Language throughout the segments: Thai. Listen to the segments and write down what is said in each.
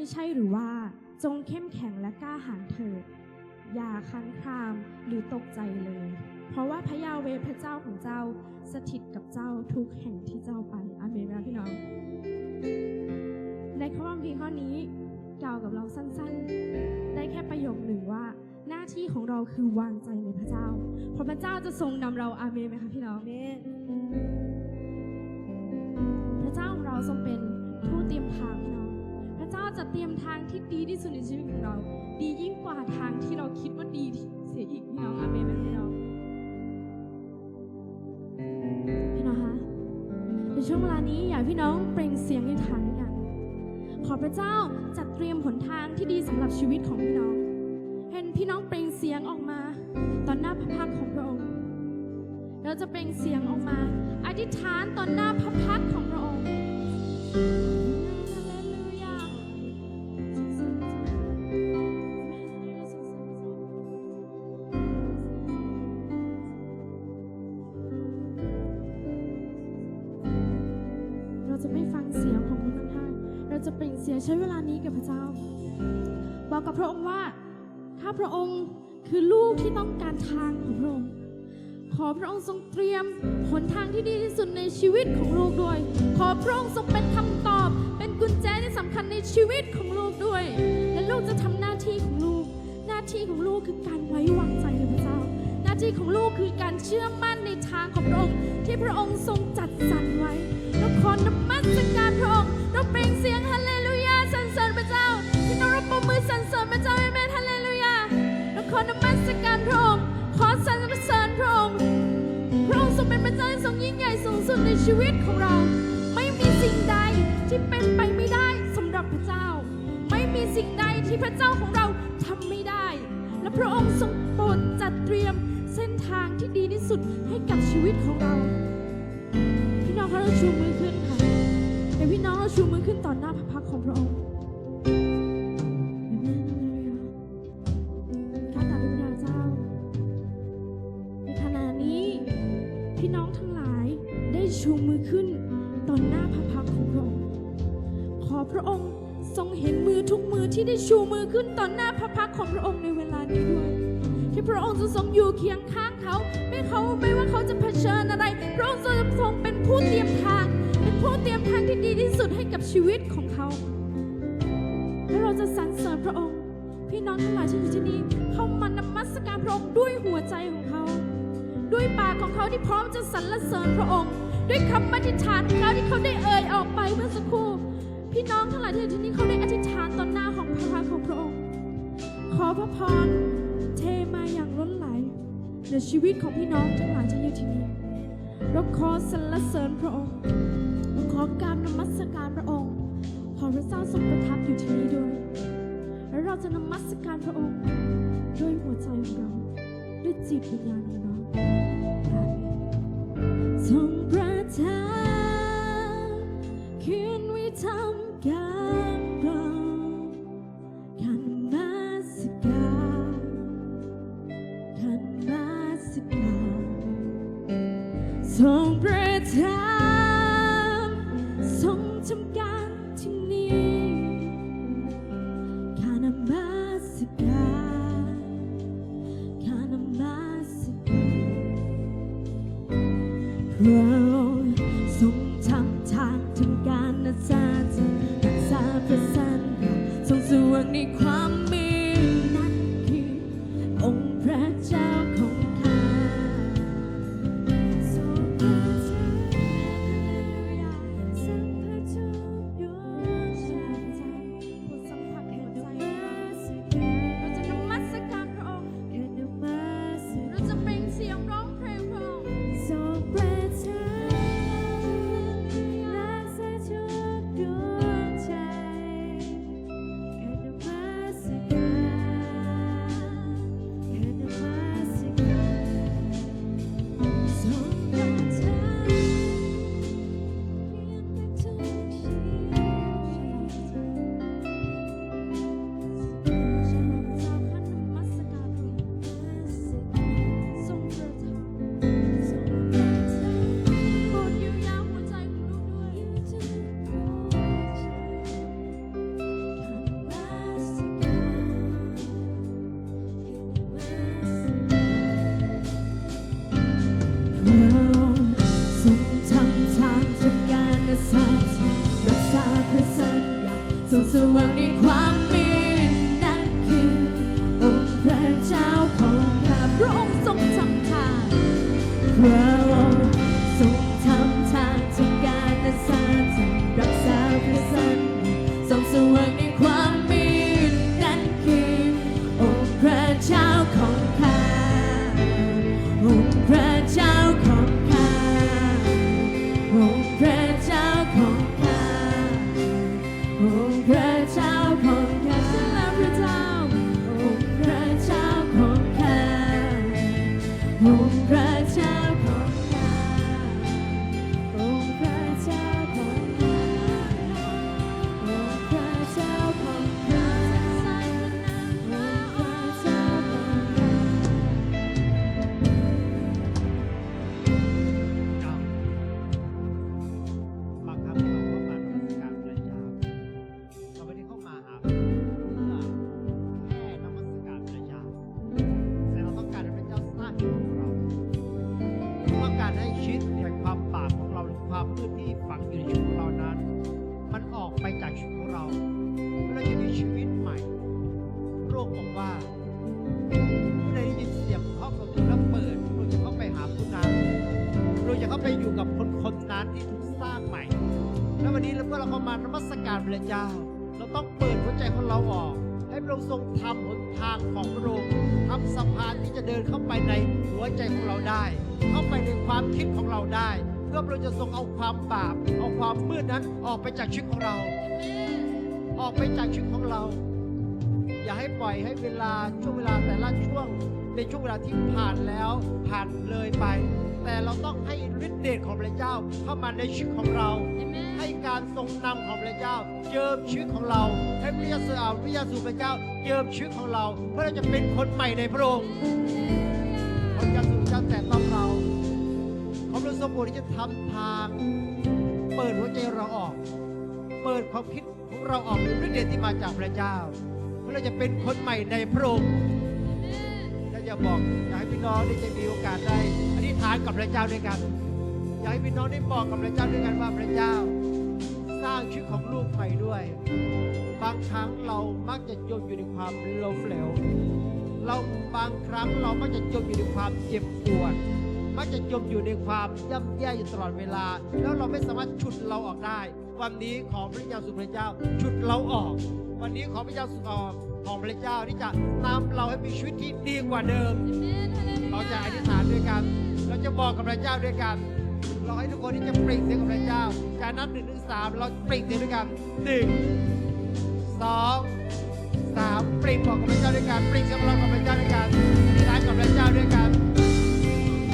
ไม่ใช่หรือว่าจงเข้มแข็งและกล้าหาญเถิด อย่าคันครามหรือตกใจเลย เพราะว่าพระยาเวห์พระเจ้าของเจ้าสถิตกับเจ้าทุกแห่งที่เจ้าไปอาเมนไหมพี่น้อง ในข้อความพีร์ข้อนี้กล่าวกับเราสั้นๆ ได้แค่ประโยคหนึ่งว่า หน้าที่ของเราคือวางใจในพระเจ้า เพราะพระเจ้าจะทรงนำเราอาเมนไหมคะพี่น้องเมนพระเจ้าของเราทรงเป็นผู้เตรียมทางให้เรา พระเจ้าจะเตรียมทางที่ดีที่สุดในชีวิตของเรา ดียิ่งกว่าทางที่เราคิดว่าดีเสียอีกพี่น้องอาเมนไหมพี่น้องพี่น้องคะในช่วงเวลานี้อยากพี่น้องเปล่งเสียงในฐานด้วยกันขอพระเจ้าจัดเตรียมหนทางที่ดีสำหรับชีวิตของพี่น้อง เห็นพี่น้องเปล่งเสียงออกมาต่อหน้าพระพักของพระองค์ เราจะเปล่งเสียงออกมา อธิษฐานต่อหน้าพระพักของพระองค์ ไม่ฟังเสียงของคนข้างๆเราจะเปล่งเสียงใช้เวลานี้กับพระเจ้า บอกกับพระองค์ว่า ถ้าพระองค์คือลูกที่ต้องการทางของพระองค์ ขอพระองค์ทรงเตรียมหนทางที่ดีที่สุดในชีวิตของลูกด้วย ขอพระองค์ทรงเป็นคำตอบ เป็นกุญแจที่สำคัญในชีวิตของลูกด้วย และลูกจะทำหน้าที่ของลูก หน้าที่ของลูกคือการไว้วาง ที่ของลูกคือการเชื่อมั่นในทางของพระองค์ ที่พระองค์ทรงจัดสรรไว้เราขอนมัสการพระองค์เราเปล่งเสียงฮาเลลูยาสรรเสริญพระเจ้าพี่น้องเราปรบมือสรรเสริญพระเจ้าเอเมนฮาเลลูยาเราขอนมัสการพระองค์ขอสรรเสริญพระองค์พระองค์ทรงเป็นพระเจ้าที่ทรงยิ่งใหญ่สูงสุดในชีวิตของเรา ไม่มีสิ่งใดที่เป็นไปไม่ได้สำหรับพระเจ้า ไม่มีสิ่งใดที่พระเจ้าของเราทำไม่ได้ และพระองค์ทรงโปรดจัดเตรียม เส้นทางที่ดีที่สุดให้กับชีวิตของเรา พี่น้องคะเราชูมือขึ้นค่ะแต่พี่น้องเราชูมือขึ้นต่อหน้าพระพักของพระองค์ข้าแต่พระบิดาเจ้าในขณะนี้พี่น้องทั้งหลายได้ชูมือขึ้นต่อหน้าพระพักของพระองค์ขอพระองค์ทรงเห็นมือทุกมือที่ได้ชูมือขึ้นต่อหน้าพระพักของพระองค์ในเวลานี้ด้วย ที่พระองค์จะทรงอยู่เคียงข้างเขา ไม่เขาไม่ว่าเขาจะเผชิญอะไร พระองค์จะทรงเป็นผู้เตรียมทาง เป็นผู้เตรียมทางที่ดีที่สุดให้กับชีวิตของเขาและเราจะสรรเสริญพระองค์ พี่น้องทั้งหลายที่อยู่ที่นี่เขามานมัสการพระองค์ด้วยหัวใจของเขา ด้วยปากของเขาที่พร้อมจะสรรเสริญพระองค์ ด้วยคำอธิษฐานของเขาที่เขาได้เอ่ยออกไปเมื่อสักครู่พี่น้องทั้งหลายที่อยู่ที่นี่เขาได้อธิษฐานต่อหน้าของพระพักตร์ของพระองค์ ขอพระพร เทมาอย่างล้นไหลในชีวิตของพี่น้องทั้งหลายที่อยู่ที่นี่เราขอสรรเสริญพระองค์เราขอการนมัสการพระองค์ขอพระเจ้าทรงประทับอยู่ที่นี่ด้วยและเราจะนมัสการพระองค์ด้วยหัวใจของเราด้วยจิตวิญญาณของเราทรงประทับคืนวิธรรมการเรา ทรงประทับทรงทำการที่นี่ข้านมัสการข้านมัสการพระองค์ ไปอยู่กับคนคนนั้นที่ถูกสร้างใหม่ แล้ววันนี้เมื่อเราเข้ามานมัสการพระเจ้า เราต้องเปิดหัวใจของเราออก ให้พระองค์ทรงทำหนทางของพระองค์ทำสะพานที่จะเดินเข้าไปในหัวใจของเราได้ เข้าไปในความคิดของเราได้ เพื่อพระองค์จะทรงเอาความบาปเอาความมืดนั้นออกไปจากชีวิตของเรา ออกไปจากชีวิตของเรา อย่าให้ปล่อยให้เวลาช่วงเวลาแต่ละช่วงเป็นช่วงเวลาที่ผ่านแล้วผ่านเลยไป แต่เราต้องให้ฤทธิ์เดชของพระเจ้าเข้ามาในชีวิตของเรา ให้การทรงนำของพระเจ้าเจิมชีวิตของเราให้พระเยซูเอาพระเยซูพระเจ้าเจิมชีวิตของเรา เพื่อเราจะเป็นคนใหม่ในพระองค์พระเยซูพระเจ้าแต่ต้องเราขอพระสมบูรณ์ที่จะทำทาง เปิดหัวใจเราออก เปิดความคิดของเราออกด้วยฤทธิ์เดชที่มาจากพระเจ้าเพื่อเราจะเป็นคนใหม่ในพระองค์ และอยาบอกอยากให้พี่น้องได้จะมีโอกาสได้อธิษฐานกับพระเจ้าด้วยกัน อยากให้พี่น้องได้บอกกับพระเจ้าด้วยกันว่าพระเจ้า สร้างชีวิตของลูกใหม่ด้วย บางครั้งเรามักจะจมอยู่ในความล้มเหลวเราบางครั้งเรามักจะจมอยู่ในความเจ็บปวดมักจะจมอยู่ในความย่ำแย่อยู่ตลอดเวลา แล้วเราไม่สามารถฉุดเราออกได้ วันนี้ขอพระเจ้าสุพระเจ้าฉุดเราออก วันนี้ขอพระเจ้าสุออก ของพระเจ้าที่จะนำเราให้มีชีวิตที่ดีกว่าเดิม เราจะอธิษฐานด้วยกัน เราจะบอกกับพระเจ้าด้วยกัน เราให้ทุกคนที่จะเปล่งเสียงกับพระเจ้าจากนับหนึ่งถึงสามเราเปล่งเสียงด้วยกันหนึ่งสองสามเปล่งบอกกับพระเจ้าด้วยกันเปล่งเสียงเรากับพระเจ้าด้วยกันอธิษฐานกับพระเจ้าด้วยกัน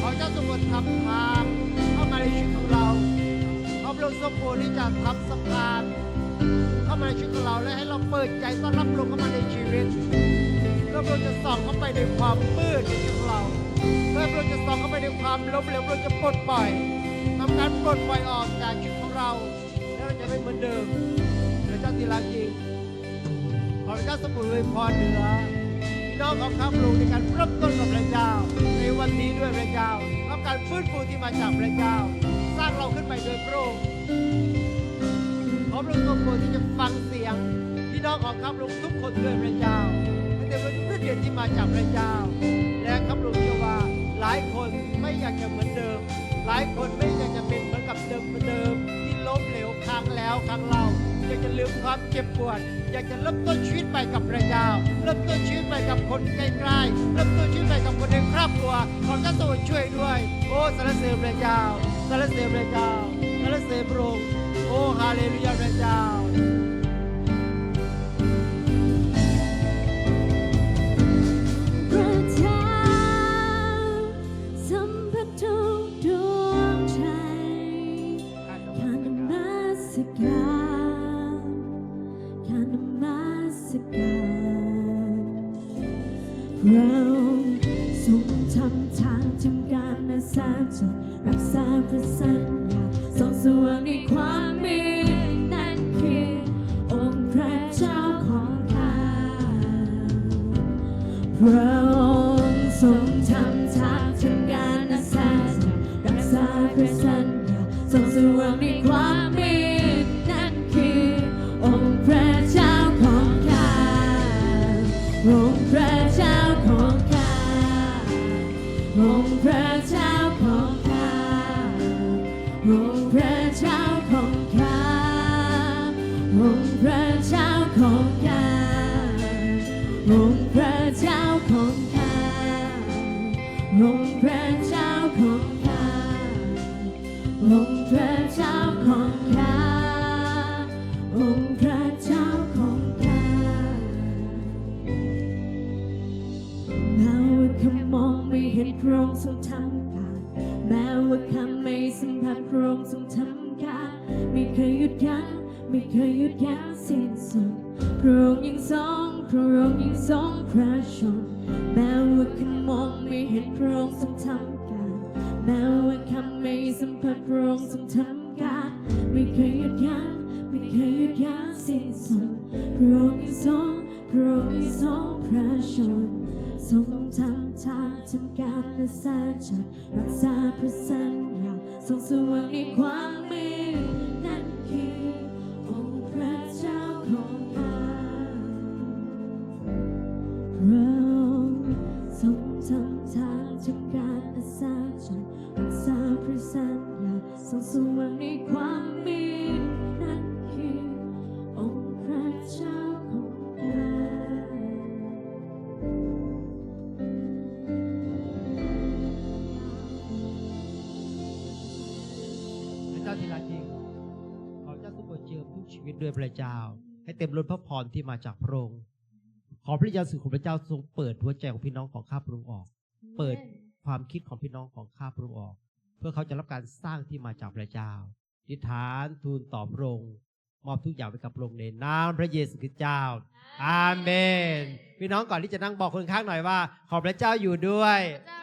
ขอเจ้าสมบูรณ์ทำทางเข้ามาในชีวิตของเราขอพระองค์สมบูรณ์ที่จะทำสะพาน เข้ามาในชีวิตของเราและให้เราเปิดใจต้อนรับพระองเข้ามาในชีวิตเพื่อพระองค์จะส่องเข้าไปในความมืดในชีวิตของเราเพื่อพระองค์จะส่องเข้าไปในความล้มเหลวพระองค์จะปลดปล่อยทำการปลดปล่อยออกจากชีวิตของเราแล้วเราจะไม่เหมือนเดิมพระเจ้าที่รักจริงขอพระเจ้าสมุนเลยพรเหนือพี่น้องของข้าพระองค์ในการเริ่มต้นกับพระเจ้า ในวันนี้ด้วยพระเจ้าทำการฟื้นฟูที่มาจากพระเจ้า สร้างเราขึ้นไปโดยพระองค์ ขอพระองค์ทรงโปรดที่จะฟังเสียงพี่น้องของข้าพระองค์ทุกคนด้วยพระเจ้าให้เต็มไปด้วยฤทธิ์เดชที่มาจากพระเจ้า และข้าพระองค์เชื่อว่าหลายคนไม่อยากจะเหมือนเดิม หลายคนไม่อยากจะเป็นเหมือนกับเดิมเหมือนเดิม ที่ล้มเหลวครั้งแล้วครั้งเล่าอยากจะลืมความเจ็บปวด อยากจะเริ่มต้นชีวิตใหม่กับพระเจ้าเริ่มต้นชีวิตใหม่กับคนใกล้ๆเริ่มต้นชีวิตใหม่กับคนในครอบครัวขอเจ้าทรงช่วยด้วย โอ้สรรเสริญพระเจ้าสรรเสริญพระเจ้าสรรเสริญพระองค์ อ้ฮาเลลูยาพระเจ้าพระเจ้าสัมผัสทุกดวงใจการนมัสการ พระองค์ทรงทำทางถึงการนักษารักษาพระสัญญาทรงสวงในความมีนั่นคือองค์พระเจ้าของข้าองค์พระเจ้าของข้าองค์พระเจ้าของข้าองค์พระเจ้า ทรงทำการแม้ว่าคำไม่สัมผัสพระองค์ทรงทำการไม่เคยหยุดยั้งไม่เคยหยุดยั้งสิ้นสุดพระองค์ยังทรงพระองค์ยังทรงพระชนแม้ว่าคำมองไม่เห็นพระองค์ทรงทำการแม้ว่าคำไม่สัมผัสพระองค์ทรงทำการไม่เคยหยุดยั้งไม่เคยหยุดยั้งสิ้นสุดพระองค์ยังทรงพระองค์ยังทรงพระชน การและสร้างจักรรักษาพระสัญญาทรงสว่างในความมืดนั่นคือองค์พระเจ้าของข้าเราทรงทำทางจำการอาสาจันรักษาพระสัญญาทรงสว่างในความมืดนั่นคือองค์พระเจ้า ชีวิตด้วยพระเจ้า ให้เต็มล้นพระพรที่มาจากพระองค์ขอพระยาสุของพระเจ้าทรงเปิดหัวใจของพี่น้องของข้าพระองค์ออก เปิดความคิดของพี่น้องของข้าพระองค์ออก เพื่อเขาจะรับการสร้างที่มาจากพระเจ้าทิฏฐานทูลต่อพระองค์มอบทุกอย่างไปกับพระองค์ในนามพระเยซูคริสต์เจ้า อาเมน พี่น้องก่อนที่จะนั่งบอกคนข้างหน่อยว่า ขอพระเจ้าอยู่ด้วยเจ้า